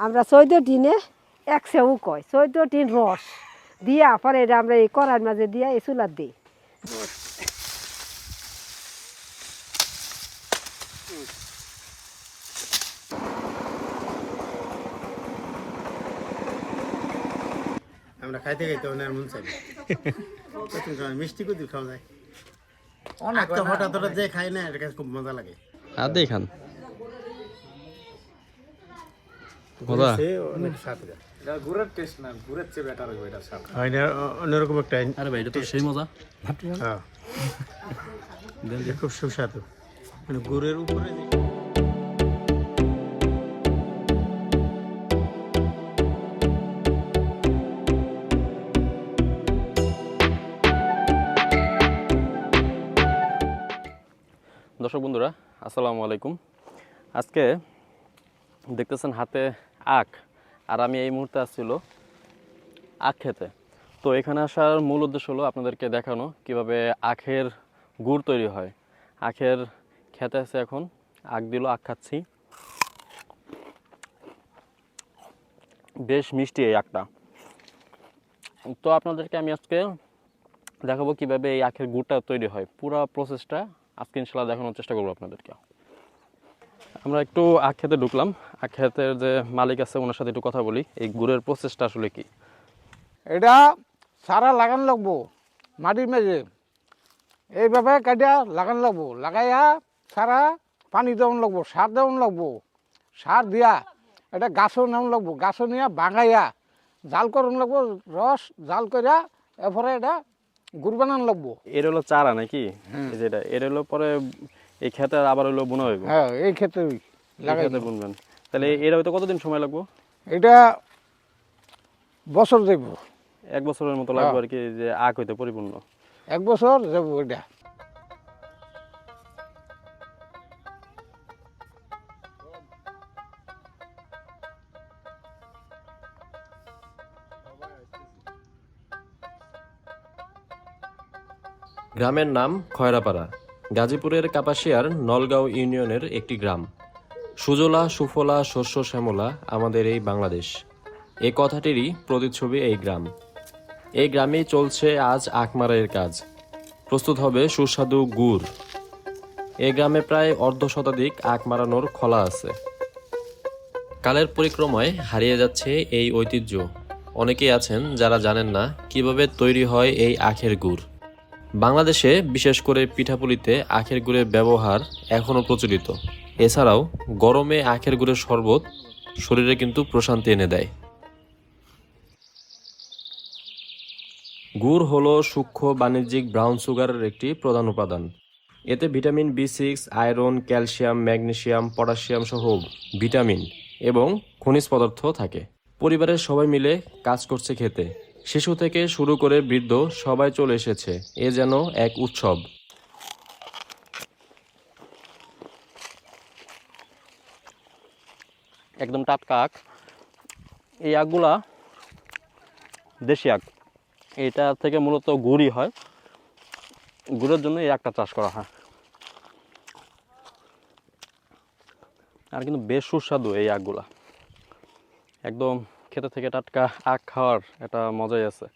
আমরা চৈদ্দ টিনে একশেও কয় চৈদ্দ টিন রস। দিয়া পরে এটা আমরা এই কড়ার মাঝে দিয়া এই চুলার দিই। আমরা খাইতে খাইতে ওনার মন চাই মিষ্টি কুদি খাওয়া যায়। অনেক তো হঠাৎ হঠাৎ যে খাই না এটা খুব মজা লাগে। আর দেখান মজা সে অনেক স্বাদ হয়। এটা গুড়ের টেস্ট না গুড়ের চেয়ে বেটার হবে এটা স্বাদ হয় না অ- অন্যরকম একটা আরে ভাই এটা তো সেই মজা। হ্যাঁ। খুব সুস্বাদু। মানে গুড়ের উপরে দর্শক বন্ধুরা আসসালামু আলাইকুম। আজকে দেখতেছেন হাতে আখ। আর আমি এই মুহূর্তে আসছিল আখ খেতে। তো এখানে আসার মূল উদ্দেশ্য হলো আপনাদেরকে দেখানো কীভাবে আখের গুড় তৈরি হয়। আখের খেতে আছে এখন, আখ দিল, আখ খাচ্ছি। বেশ মিষ্টি এই আখটা। তো আপনাদেরকে আমি আজকে দেখাবো কীভাবে এই আখের গুড়টা তৈরি হয়। পুরো প্রসেসটা আজকে ইনশাল্লাহ দেখানোর চেষ্টা করব আপনাদেরকে। আমরা একটু আখ খেতে ঢুকলাম। আখ খেতের যে মালিক আছে ওনার সাথে একটু কথা বলি। এই গুড়ের প্রসেসটা আসলে কি? এটা সারা লাগান লাগবো মাটির মেঝে। এইভাবে কাটিয়া লাগান লাগবো। লাগাইয়া সারা পানি দেওয়ান লাগবো সার দেওয়ান লাগবো। সার দিয়া এটা গাছও নেওয়ান লাগবো গাছও নিয়ে বাঙাইয়া জাল করুন লাগবো রস জাল করিয়া এরপরে এটা গুড় বানান লাগবো। এর হলো চারা নাকি? এই যেটা এর হলো পরে এই খেতে আবার হলো বোনা হইব? হ্যাঁ এই ক্ষেত্রে এই লাগাই খেতে বুনবেন। তাহলে এর হয়তো কতদিন সময় লাগবে? এটা বছর দেব এক বছরের মতো লাগবে আর কি যে আখ হইতে পরিপূর্ণ। এক বছর যাব এটা গ্রামের নাম খয়রাপাড়া। গাজীপুরের কাপাসিয়ার নলগাঁও ইউনিয়নের একটি গ্রাম। সুজলা, সুফলা, শস্য শ্যামলা আমাদের এই বাংলাদেশ। এ কথাটিরই প্রতিচ্ছবি এই গ্রাম। এই গ্রামেই চলছে আজ আখমারাইয়ের কাজ। প্রস্তুত হবে সুস্বাদু গুড়। এই গ্রামে প্রায় অর্ধ শতাধিক আখ মারানোর খলা আছে। কালের পরিক্রমায় হারিয়ে যাচ্ছে এই ঐতিহ্য। অনেকেই আছেন যারা জানেন না কীভাবে তৈরি হয় এই আখের গুড়। বাংলাদেশে, বিশেষ করে পিঠাপুলিতে আখের গুড়ের ব্যবহার এখনও প্রচলিত। এছাড়াও, গরমে আখের গুড়ের শরবত শরীরে কিন্তু প্রশান্তি এনে দেয়। গুড় হলো সূক্ষ্ম বাণিজ্যিক ব্রাউন সুগারের একটি প্রধান উপাদান। এতে vitamin B six, iron, calcium magnesium potassium সহ ভিটামিন এবং খনিজ পদার্থ থাকে। পরিবারের সবাই মিলে কাজ করছে খেতে। শিশু থেকে শুরু করে বৃদ্ধ সবাই চলে এসেছে। এ যেন এক উৎসব। একদম টাটকা আখ। এই আখগুলা দেশি আখ। এটা থেকে মূলত গুড়ই হয়। গুড়ের জন্য এই আখটা চাষ করা হয়। আর কিন্তু বেশ সুস্বাদু এই আখগুলা একদম খেতে থেকে টাটকা আখ খাওয়ার একটা মজাই আছে।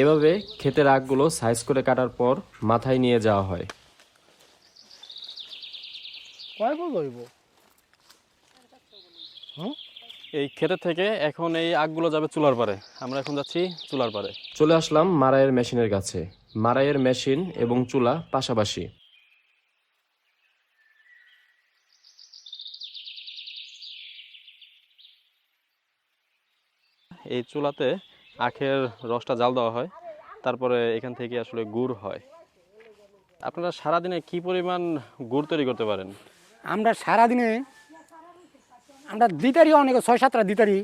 এভাবে ক্ষেতের আখগুলো সাইজ করে কাটার পর মাথায় নিয়ে যাওয়া হয়। এই ক্ষেতে থেকে এখন এই আখগুলো যাবে চুলার পারে আমরা এখন যাচ্ছি চুলার পারে চলে আসলাম মারাইয়ের মেশিনের কাছে। মারাইয়ের মেশিন এবং চুলা পাশাপাশি। এই চুলাতে আখের রসটা জাল দেওয়া হয় তারপরে এখান থেকে আসলে গুড় হয়। আপনারা সারাদিনে কি পরিমাণ গুড় তৈরি করতে পারেন? আমরা সারাদিনে আমরা দিতারি অনেকে ছয় সাতটা দিতারি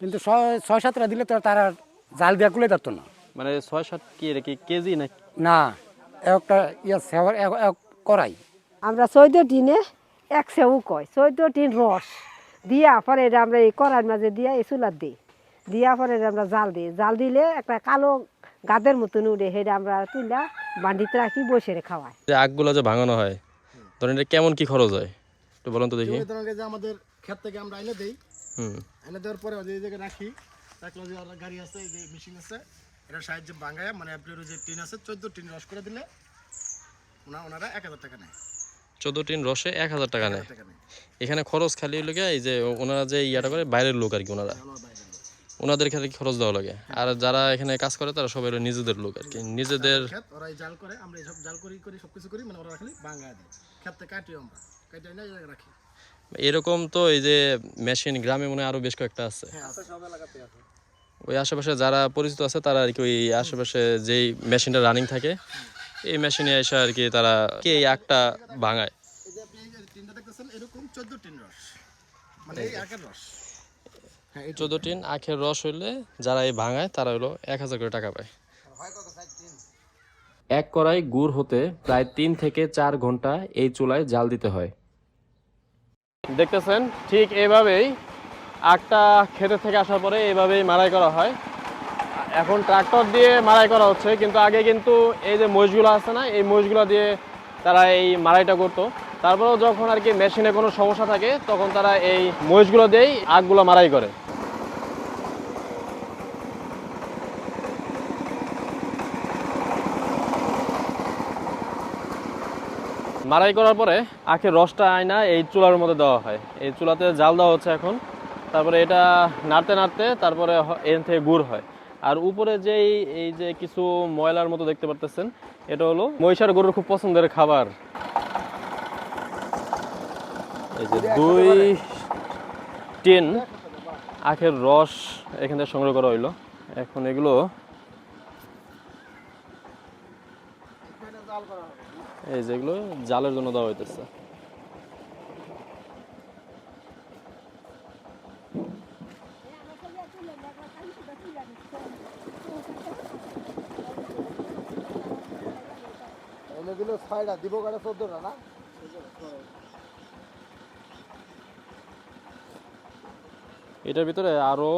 কিন্তু ছয় সাতটা দিলে তো তারা জাল দেওয়া কুলে ধরতো না। মানে ছয় সাত কি এটা কি কেজি না না একটা ইয়া সেবার এক- এক করাই আমরা চৈদ্দ টিনে একশেও কয় চৈদ্দ টিন রস। দিয়া পরে এটা আমরা এই কড়ার মাঝে দিয়া এই চুলার দিই। দিয়া পরে এটা আমরা জাল দিই। জাল দিলে একটা কালো গাদের মতন উঠে সেটা আমরা তুলা বান্ডিতে রাখি বসে খাওয়াই যে আখগুলো যে ভাঙানো হয় ধরেন এটা কেমন কি খরচ হয়? একটু বলুন তো দেখি। ধরেন যে আমাদের ক্ষেত থেকে আমরা এনে দেই হুম। এনে দেওয়ার পরে এই জায়গায় রাখি। রাখলে যে আর গাড়ি আছে এই যে মেশিন আছে এটার সাহায্যে ভাঙায় মানে আপনার ওই যে টিন আছে চোদ্দ টিন রস করে দিলে ওনা ওনারা এক হাজার টাকা নেয়। চোদ্দ টিন রসে এক হাজার টাকা নেয়। এখানে খরচ খালি হলো গিয়ে এই যে ওনারা যে ইয়াটা করে বাইরের লোক আর কি ওনারা ওনাদের খালি খরচ দেওয়া লাগে? আর যারা এখানে কাজ করে তারা সবাই নিজেদের লোক আর কি নিজেদের জাল করে আমরা সব জাল করি করি সব কিছু করি মানে ওরা খালি দেয়। থেকে কাটি আমরা। কাটি এই রাখি। এরকম তো এই যে মেশিন গ্রামে মনে হয় আরও বেশ কয়েকটা আছে। ওই আশেপাশে যারা পরিচিত আছে তারা আর কি ওই আশেপাশে যেই মেশিনটা রানিং থাকে এই মেশিনে এসে আর কি তারা কে একটা ভাঙায় এই যে আপনি এই যে টিনটা দেখতেছেন এরকম চোদ্দ টিন রস মানে এই একের রস। হ্যাঁ এই চোদ্দ টিন আখের রস হইলে যারা এই ভাঙায় তারা হলো এক হাজার করে টাকা পায়। এক কড়াই গুড় হতে প্রায় তিন থেকে চার ঘণ্টা এই চুলায় জাল দিতে হয়। দেখতেছেন ঠিক এইভাবেই আখটা খেতে থেকে আসার পরে এভাবেই মারাই করা হয়। এখন ট্রাক্টর দিয়ে মারাই করা হচ্ছে, কিন্তু আগে কিন্তু এই যে মহিষগুলো আছে না, এই মহিষগুলো দিয়ে তারা এই মারাইটা করতো। তারপরেও যখন আর কি মেশিনে কোনো সমস্যা থাকে, তখন তারা এই মহিষগুলো দিয়েই আখগুলো মারাই করে। মারাই করার পরে আখের রসটা আয়না এই চুলার মধ্যে দেওয়া হয়। এই চুলাতে জাল দেওয়া হচ্ছে এখন। তারপরে এটা নাড়তে নাড়তে তারপরে এর থেকে গুড় হয়। আর উপরে যেই, এই যে কিছু ময়লার মতো দেখতে পারতেছেন, এটা হলো মহিষার গরুর খুব পছন্দের খাবার। এই যে দুই টিন আখের রস এখান থেকে সংগ্রহ করা হইল। এখন এগুলো এই যেগুলো জালের জন্য দেওয়া হইতেছে। দিব চোদ্দটা, না? এটার ভিতরে আরও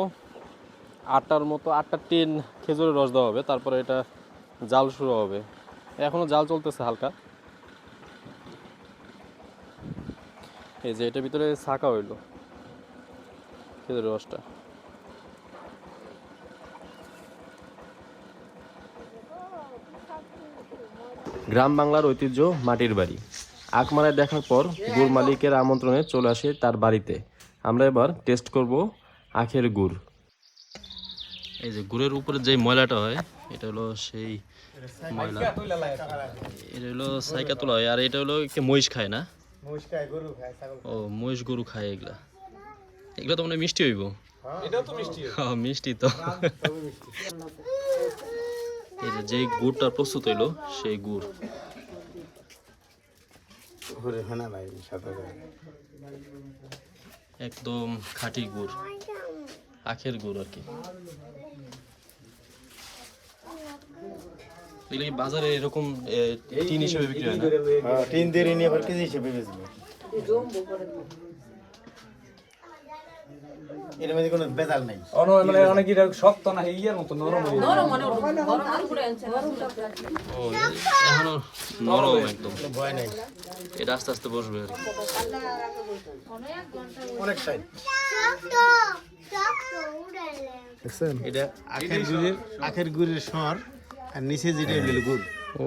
আটটার মতো, আটটা টিন খেজুরের রস দেওয়া হবে, তারপরে এটা জাল শুরু হবে। এখনও জাল চলতেছে হালকা। এই যে এটার ভিতরে ছাকা হইল খেজুরের রসটা। গ্রাম বাংলার ঐতিহ্য মাটির বাড়ি। আখমারায় দেখার পর গুড় মালিকের আমন্ত্রণে চলে আসে তার বাড়িতে। আমরা এবার টেস্ট করব আখের গুড়। এই যে গুড়ের উপরে যে ময়লাটা হয় এটা হলো সেই ময়লা। এটা হলো সাইকা তোলা হয় আর এটা হলো মহিষ খায় না? মহিষ খায় গরু খায় ছাগল ও মহিষ গরু খায় এগুলা। এগুলো তো মানে মিষ্টি হইব? এটাও তো মিষ্টি। হ্যাঁ মিষ্টি তো। এই যে যেই গুড়টা প্রস্তুত হইল সেই গুড়। একদম খাঁটি গুড়। আখের গুড় আর কি। এগুলো কি বাজারে এরকম টিন হিসেবে বিক্রি হয় না? তিন দিয়ে নিয়ে আবার কেজি হিসেবে বেচবে। এর মধ্যে কোনো বেজাল নাই। মানে অনেক এটা শক্ত না ইয়ের মতো নরম হয়ে ও এখনও নরম একদম। ভয় নাই। এটা আস্তে আস্তে বসবে আর কি। অনেক সাইড। দেখছেন? এটা আখের গুড়ের আখের গুড়ের স্বর আর নিচে যেটা হইল গুড়। ও।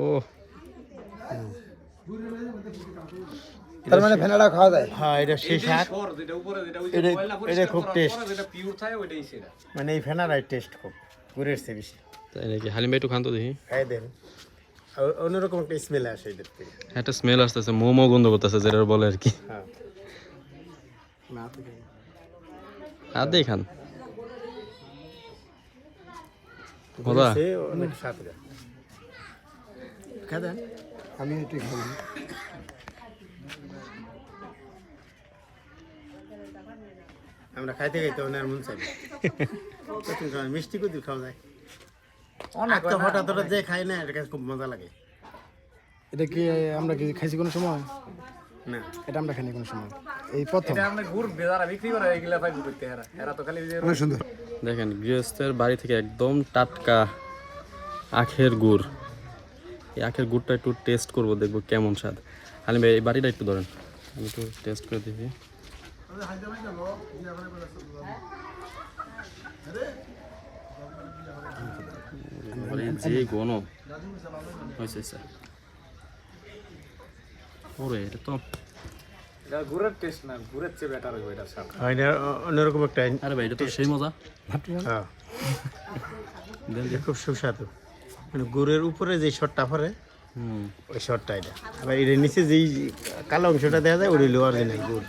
তার মানে ফেনাটা খাওয়া যায়। হ্যাঁ এটা সেই শাক। সর যেটা উপরে যেটা ওই এটা- এটা খুব করার taste। পরে যেটা পিওর থাকে ওইটাই সেটা মানে এই ফেনারাই টেস্ট খুব গুড়ের চেয়ে বেশি। তাই নাকি? হালিম একটু খান তো দেখি। খাই দেন। অন্যরকম একটা স্মেল আসে এদের থেকে। একটা স্মেল আসতেছে মোমো গন্ধ করতেছে যেটা বলে আর কি। হ্যাঁ। আর দেই খান। মজা অনেক স্বাদ আমি একটু খাব আমরা খাইতে খাইতে ওনার মন চাই মিষ্টি কুদি খাওয়া যায়। অনেক তো হঠাৎ হঠাৎ যে খাই না এটা কাছে খুব মজা লাগে। এটা কি আমরা কি খাইছি কোনো সময়? না। এটা আমরা খাইনি কোনো সময়। এই প্রথম। এটা আপনি গুড় বিক্রি করে এগুলা পাইব করতে এরা। এরা তো খালি অনেক সুন্দর। দেখেন গৃহস্থের বাড়ি থেকে একদম টাটকা আখের গুড়। এই আখের গুড়টা একটু টেস্ট করব দেখব কেমন স্বাদ। হালিম ভাই এই বাড়িটা একটু ধরেন। আমি একটু টেস্ট করে দেখি। আরে? যে গণ। হয়েছে স্যার ওরে এটা তো টেস্ট না গুড়ের চেয়ে বেটার এটা অন্যরকম একটা আরে ভাই এটা তো সেই মজা। হ্যাঁ। খুব সুস্বাদু। মানে গুড়ের উপরে যে শটটা পরে হুম। ওই শটটা এটা। আবার এর নিচে যেই কালো অংশটা দেখা যায় ওটা হলো অরিজিনাল গুড়।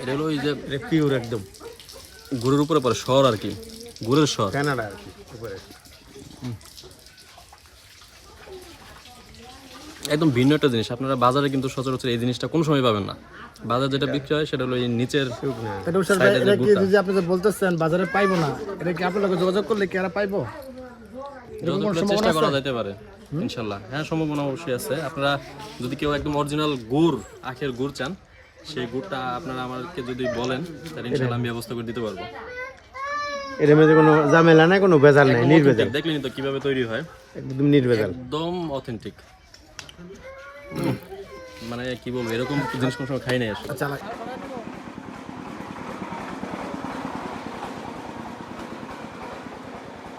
এটা হলো ওই যে পিওর একদম। গুড়ের উপরে পরে স্বর আর কি। গুড়ের স্বর কানাডা আর কি উপরে একদম ভিন্ন একটা জিনিস। আপনারা বাজারে কিন্তু সচরাচর এই জিনিসটা কোনো সময় পাবেন না। বাজার যেটা বিক্রি হয় সেটা হলো এই নিচের এটা স্যার Side এ যে এটা কি গুড়টা। আপনি বলতেছেন বাজারে পাইবো না। এটা কি আপনার লগে যোগাযোগ করলে কি আর পাইবো? চেষ্টা করা? যেতে পারে ইনশাল্লাহ। হ্যাঁ সম্ভাবনা অবশ্যই আছে। আপনারা যদি কেউ একদম অরিজিনাল গুড় আখের গুড় চান সেই গুড়টা আপনারা আমাকে যদি বলেন তাহলে ইনশাল্লাহ আমি ব্যবস্থা করে দিতে পারব। এর মধ্যে কোনো ঝামেলা নাই কোনো ভেজাল নাই নির্ভেজাল। দেখলেনই তো কীভাবে তৈরি হয়? একদম নির্ভেজাল। একদম অথেন্টিক মানে কি বলব এরকম জিনিস কোনো সময় খাই নাই আসলে। আচ্ছা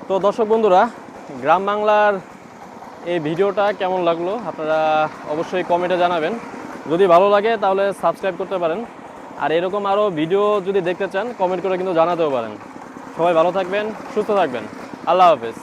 তো দর্শক বন্ধুরা গ্রাম বাংলার এই ভিডিওটা কেমন লাগল? আপনারা অবশ্যই কমেন্টে জানাবেন। যদি ভালো লাগে, তাহলে সাবস্ক্রাইব করতে পারেন। আর এরকম আরও ভিডিও যদি দেখতে চান কমেন্ট করে কিন্তু জানাতেও পারেন। সবাই ভালো থাকবেন, সুস্থ থাকবেন। আল্লাহ হাফেজ।